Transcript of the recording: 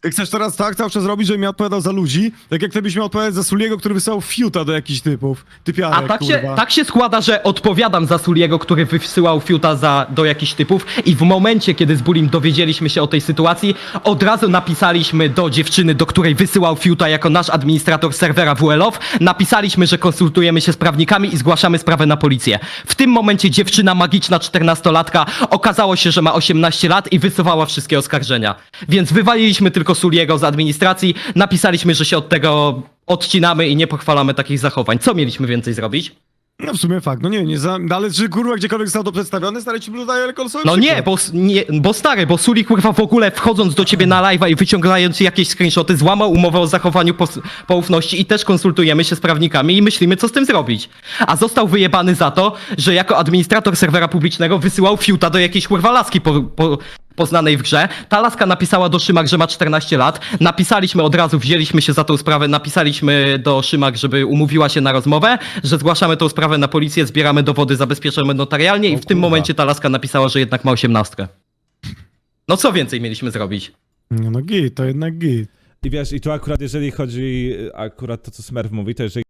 Ty chcesz teraz tak cały czas robić, żebym ja odpowiadał za ludzi, tak jak ty byś miał odpowiadać za Suliego, który wysłał fiuta do jakichś typów. Typiarek, A tak się, kurwa. tak się składa, że odpowiadam za Suliego, który wysyłał fiuta za, do jakichś typów i w momencie, kiedy z Bulim dowiedzieliśmy się o tej sytuacji, od razu napisaliśmy do dziewczyny, do której wysyłał fiuta jako nasz administrator serwera WLOW, napisaliśmy, że konsultujemy się z prawnikami i zgłaszamy sprawę na policję. W tym momencie dziewczyna magiczna, 14-latka, okazało się, że ma 18 lat i wysuwała wszystkie oskarżenia. Więc wywaliliśmy tylko Suliego z administracji, napisaliśmy, że się od tego odcinamy i nie pochwalamy takich zachowań. Co mieliśmy więcej zrobić? No w sumie fakt, no nie, nie za... no Ale czy kurwa gdziekolwiek został to przedstawione, stary ci Blue daje konsolę? No nie, bo, nie, bo stary, bo Suli kurwa w ogóle wchodząc do ciebie na live'a i wyciągając jakieś screenshoty złamał umowę o zachowaniu pos- poufności i też konsultujemy się z prawnikami i myślimy co z tym zrobić. A został wyjebany za to, że jako administrator serwera publicznego wysyłał fiuta do jakiejś kurwa laski po, po, poznanej w grze. Ta laska napisała do Szymak, że ma 14 lat. Napisaliśmy od razu, wzięliśmy się za tą sprawę, napisaliśmy do Szymak, żeby umówiła się na rozmowę, że zgłaszamy tą sprawę na policję, zbieramy dowody, zabezpieczamy notarialnie i w tym momencie ta laska napisała, że jednak ma 18. No co więcej mieliśmy zrobić? No, no git, to jednak git. I wiesz, i tu akurat jeżeli chodzi, akurat to co Smurf mówi, to jeżeli